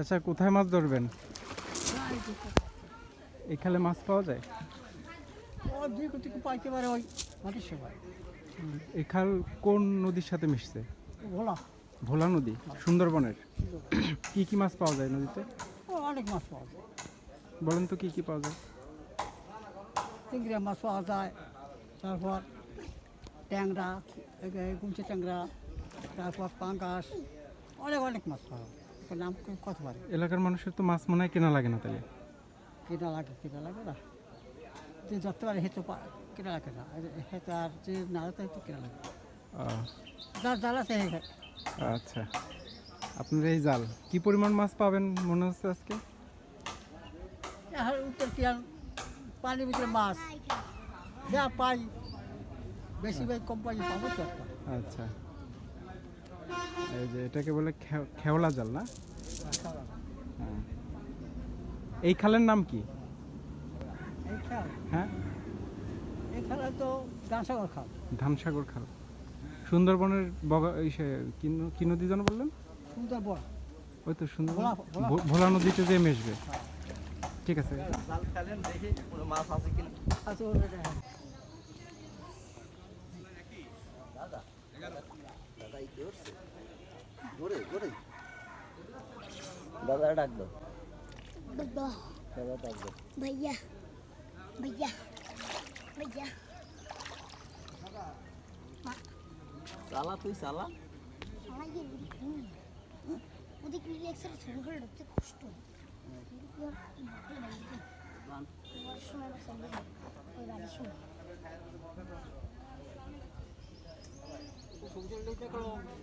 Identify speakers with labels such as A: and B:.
A: আচ্ছা কোথায় মাছ ধরবেন? এই খালে মাছ পাওয়া যায়?
B: পাইতে পারে ওই মাটির সময়
A: এই খাল কোন নদীর সাথে মিশছে?
B: ভোলা।
A: ভোলা নদী সুন্দরবনের। কি কি মাছ পাওয়া যায় নদীতে?
B: অনেক মাছ পাওয়া যায়।
A: বলেন তো কি কি পাওয়া যায়?
B: চিংড়ি মাছ পাওয়া যায় তারপর ট্যাংরা গুমচি ট্যাংরা তারপর পাঙ্গাস অনেক অনেক মাছ পাওয়া যায়। নাম ক- কত পারে
A: এলাকার মানুষের তো মাছ মনে হয় কেনা লাগে না তাহলে।
B: কেনা লাগে কেনা লাগে না? যে ধরতে পারে হেঁটে কেনা লাগে না। হেঁটে আর যে না হতে হেঁটে কেনা লাগে। যার জাল আছে
A: আচ্ছা। আপনার এই জাল কি পরিমাণ মাছ পাবেন মনে হচ্ছে আজকে?
B: আর উত্তর কি আর পানির ভিতরে মাছ? যা পাই বেশি ভাই কম পাই পাবো তো
A: আচ্ছা। এই যে এটাকে বলে খেওলা জাল না? হ্যাঁ। এই খালের নাম কি? হ্যাঁ?
B: তো ডান্সাগর খাও
A: ধানসাগর খাল। সুন্দরবনের বগা এই সে- কি নদী যেন বললেন? ওই তো সুন্দর
B: ভোলা-
A: নদীতে যে মিশবে। ঠিক আছে।
C: জাল ফেলেন দেখি কোনো মাছ আছে দাদা ডাক দাও
D: বাবা
C: দাদা ডাক দাও
D: ভাইয়া ভাইয়া ভাইয়া
C: সালা তুই
D: সালা ওদিক রিল্যাক্সের ছোট করে ঢুকতে কষ্ট সময়
B: April